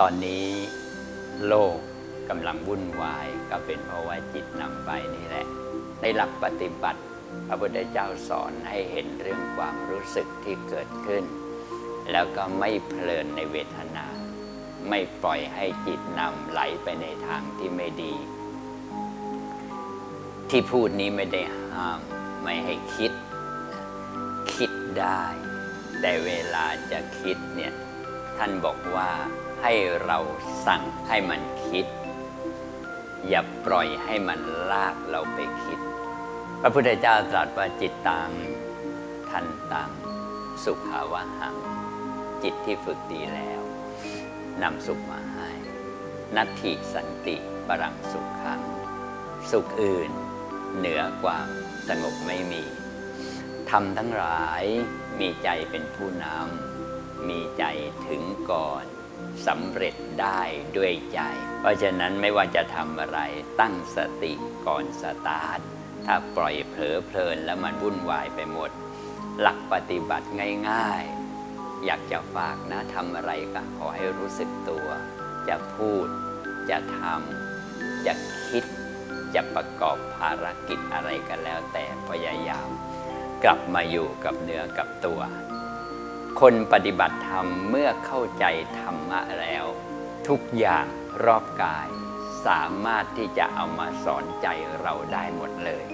ตอนนี้โลกกำลังวุ่นวาย ก็เป็นเพราะว่าจิตนำไปนี่แหละ ในหลักปฏิบัติ พระพุทธเจ้าสอนให้เห็นเรื่องความรู้สึกที่เกิดขึ้น แล้วก็ไม่เพลินในเวทนา ไม่ปล่อยให้จิตนำไหลไปในทางที่ไม่ดี ที่พูดนี้ไม่ได้ห้าม ไม่ให้คิด คิดได้ แต่เวลาจะคิดเนี่ย ท่านบอกว่าให้เราสั่งให้มันคิด อย่าปล่อยให้มันลากเราไปคิด พระพุทธเจ้าตรัสว่าจิตตังทันตังสุขาวะหัง จิตที่ฝึกดีแล้วนำสุขมาให้ นัตถิสันติปรังสุขขัง สุขอื่นเหนือกว่าสงบไม่มีทำทั้งหลายมีใจเป็นผู้นำ มีใจถึงก่อนสำเร็จได้ด้วยใจ เพราะฉะนั้นไม่ว่าจะทำอะไรตั้งสติก่อนสตาร์ทถ้าปล่อยเผลอเพลินแล้วมันวุ่นวายไปหมด หลักปฏิบัติง่ายๆ อยากจะฝากนะทำอะไรก็ขอให้รู้สึกตัว จะพูด จะทำ จะคิด จะประกอบภารกิจอะไรกันแล้วแต่พยายาม กลับมาอยู่กับเนื้อกับตัว คนปฏิบัติธรรมเมื่อเข้าใจธรรมะแล้ว ทุกอย่างรอบกาย สามารถที่จะเอามาสอนใจเราได้หมดเลย